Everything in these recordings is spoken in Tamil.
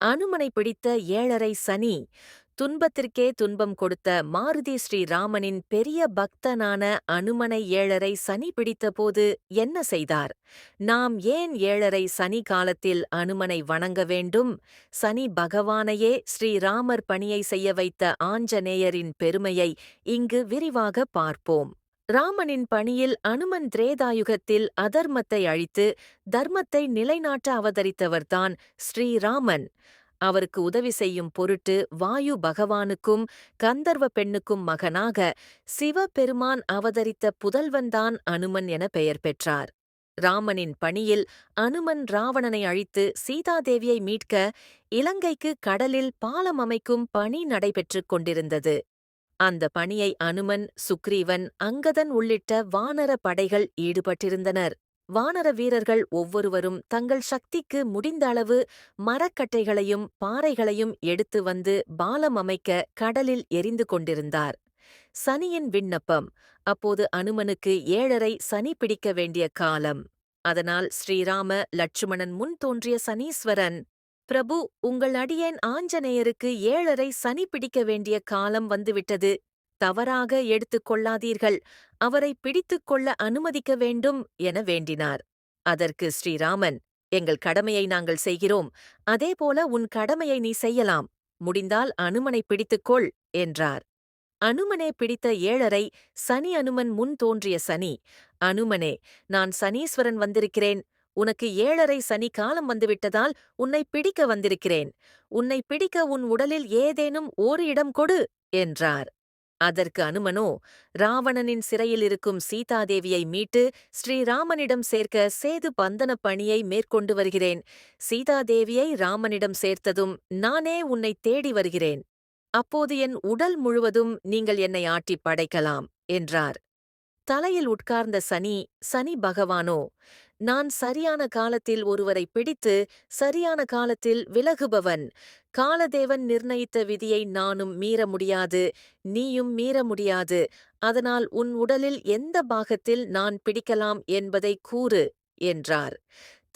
அனுமனை பிடித்த ஏழரை சனி துன்பத்திற்கே துன்பம் கொடுத்த மாருதி ஸ்ரீராமனின் பெரிய பக்தனான அனுமனை ஏழரை சனி பிடித்தபோது என்ன செய்தார்? நாம் ஏன் ஏழரை சனி காலத்தில் அனுமனை வணங்க வேண்டும்? சனி பகவானையே ஸ்ரீராமர் பணியை செய்ய வைத்த ஆஞ்சநேயரின் பெருமையை இங்கு விரிவாக பார்ப்போம். ராமனின் பணியில் அனுமன் திரேதாயுகத்தில் அதர்மத்தை அழித்து தர்மத்தை நிலைநாட்ட அவதரித்தவர்தான் ஸ்ரீராமன். அவருக்கு உதவி செய்யும் பொருட்டு வாயு பகவானுக்கும் கந்தர்வ பெண்ணுக்கும் மகனாக சிவபெருமான் அவதரித்த புதல்வன்தான் அனுமன் என பெயர் பெற்றார். ராமனின் பணியில் அனுமன் ராவணனை அழித்து சீதாதேவியை மீட்க இலங்கைக்கு கடலில் பாலம் அமைக்கும் பணி நடைபெற்றுக் கொண்டிருந்தது. அந்த பணியை அனுமன் சுக்ரீவன் அங்கதன் உள்ளிட்ட வானர படைகள் ஈடுபட்டிருந்தனர். வானர வீரர்கள் ஒவ்வொருவரும் தங்கள் சக்திக்கு முடிந்த அளவு மரக்கட்டைகளையும் பாறைகளையும் எடுத்து வந்து பாலம் அமைக்க கடலில் எரிந்து கொண்டிருந்தார். சனியின் விண்ணப்பம் அப்போது அனுமனுக்கு ஏழரை சனி பிடிக்க வேண்டிய காலம். அதனால் ஸ்ரீராம லட்சுமணன் முன் தோன்றிய சனீஸ்வரன் பிரபு உங்கள் அடியேன் ஆஞ்சநேயருக்கு ஏழரை சனி பிடிக்க வேண்டிய காலம் வந்துவிட்டது. தவறாக எடுத்துக் கொள்ளாதீர்கள். அவரை பிடித்துக் கொள்ள அனுமதிக்க வேண்டும் என வேண்டினார். அதற்கு ஸ்ரீராமன் எங்கள் கடமையை நாங்கள் செய்கிறோம். அதேபோல உன் கடமையை நீ செய்யலாம். முடிந்தால் அனுமனை பிடித்துக்கொள் என்றார். அனுமனே பிடித்த ஏழரை சனி அனுமன் முன் தோன்றிய சனி. அனுமனே நான் சனீஸ்வரன் வந்திருக்கிறேன். உனக்கு ஏழரை சனி காலம் வந்துவிட்டதால் உன்னை பிடிக்க வந்திருக்கிறேன். உன்னை பிடிக்க உன் உடலில் ஏதேனும் ஒரு இடம் கொடு என்றார். அதற்கு அனுமனோ ராவணனின் சிறையில் இருக்கும் சீதாதேவியை மீட்டு ஸ்ரீராமனிடம் சேர்க்க சேது பந்தன பணியை மேற்கொண்டு வருகிறேன். சீதாதேவியை ராமனிடம் சேர்த்ததும் நானே உன்னை தேடி வருகிறேன். அப்போது என் உடல் முழுவதும் நீங்கள் என்னை ஆட்டிப் படைக்கலாம் என்றார். தலையில் உட்கார்ந்த சனி சனி பகவானோ நான் சரியான காலத்தில் ஒருவரை பிடித்து சரியான காலத்தில் விலகுபவன். காலதேவன் நிர்ணயித்த விதியை நானும் மீற முடியாது நீயும் மீற முடியாது. அதனால் உன் உடலில் எந்த பாகத்தில் நான் பிடிக்கலாம் என்பதை கூறு என்றார்.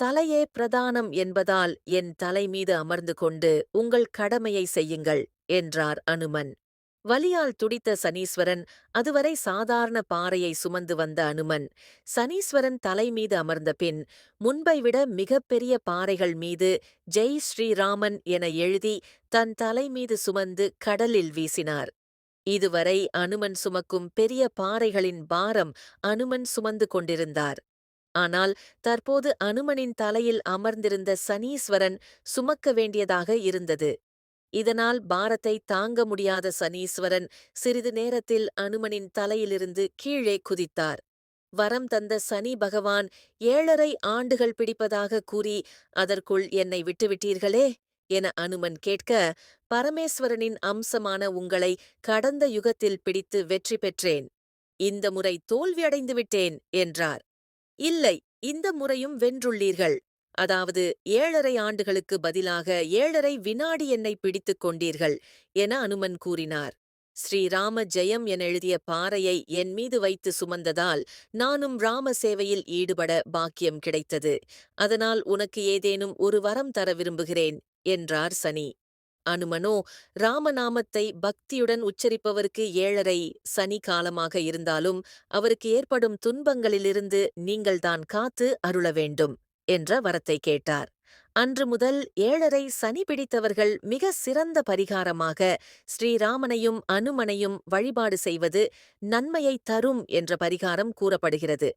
தலையே பிரதானம் என்பதால் என் தலை மீது அமர்ந்து கொண்டு உங்கள் கடமையை செய்யுங்கள் என்றார் அனுமன். வலியால் துடித்த சனீஸ்வரன் அதுவரை சாதாரண பாறையை சுமந்து வந்த அனுமன். சனீஸ்வரன் தலை மீது அமர்ந்த பின் முன்பை விட மிகப்பெரிய பாறைகள் மீது ஜெய் ஸ்ரீராமன் என எழுதி தன் தலை மீது சுமந்து கடலில் வீசினார். இதுவரை அனுமன் சுமக்கும் பெரிய பாறைகளின் பாரம் அனுமன் சுமந்து கொண்டிருந்தார். ஆனால் தற்போது அனுமனின் தலையில் அமர்ந்திருந்த சனீஸ்வரன் சுமக்க வேண்டியதாக இருந்தது. இதனால் பாரத்தை தாங்க முடியாத சனீஸ்வரன் சிறிது நேரத்தில் அனுமனின் தலையிலிருந்து கீழே குதித்தார். வரம் தந்த சனி பகவான் ஏழரை ஆண்டுகள் பிடிப்பதாக கூறி அதற்குள் என்னை விட்டுவிட்டீர்களே என அனுமன் கேட்க பரமேஸ்வரனின் அம்சமான உங்களை கடந்த யுகத்தில் பிடித்து வெற்றி பெற்றேன். இந்த முறை தோல்வியடைந்து விட்டேன் என்றார். இல்லை இந்த முறையும் வென்றுள்ளீர்கள். அதாவது ஏழரை ஆண்டுகளுக்கு பதிலாக ஏழரை வினாடி என்னை பிடித்துக் கொண்டீர்கள் என அனுமன் கூறினார். ஸ்ரீராம ஜெயம் என எழுதிய பாறையை என் மீது வைத்து சுமந்ததால் நானும் ராம சேவையில் ஈடுபட பாக்கியம் கிடைத்தது. அதனால் உனக்கு ஏதேனும் ஒரு வரம் தர விரும்புகிறேன் என்றார் சனி. அனுமனோ ராமநாமத்தை பக்தியுடன் உச்சரிப்பவருக்கு ஏழரை சனி காலமாக இருந்தாலும் அவருக்கு ஏற்படும் துன்பங்களிலிருந்து நீங்கள்தான் காத்து அருள வேண்டும். என்ற வரத்தை கேட்டார். அன்று முதல் ஏழரை சனி பிடித்தவர்கள் மிக சிறந்த பரிகாரமாக ஸ்ரீராமனையும் அனுமனையும் வழிபாடு செய்வது நன்மையை தரும் என்ற பரிகாரம் கூறப்படுகிறது.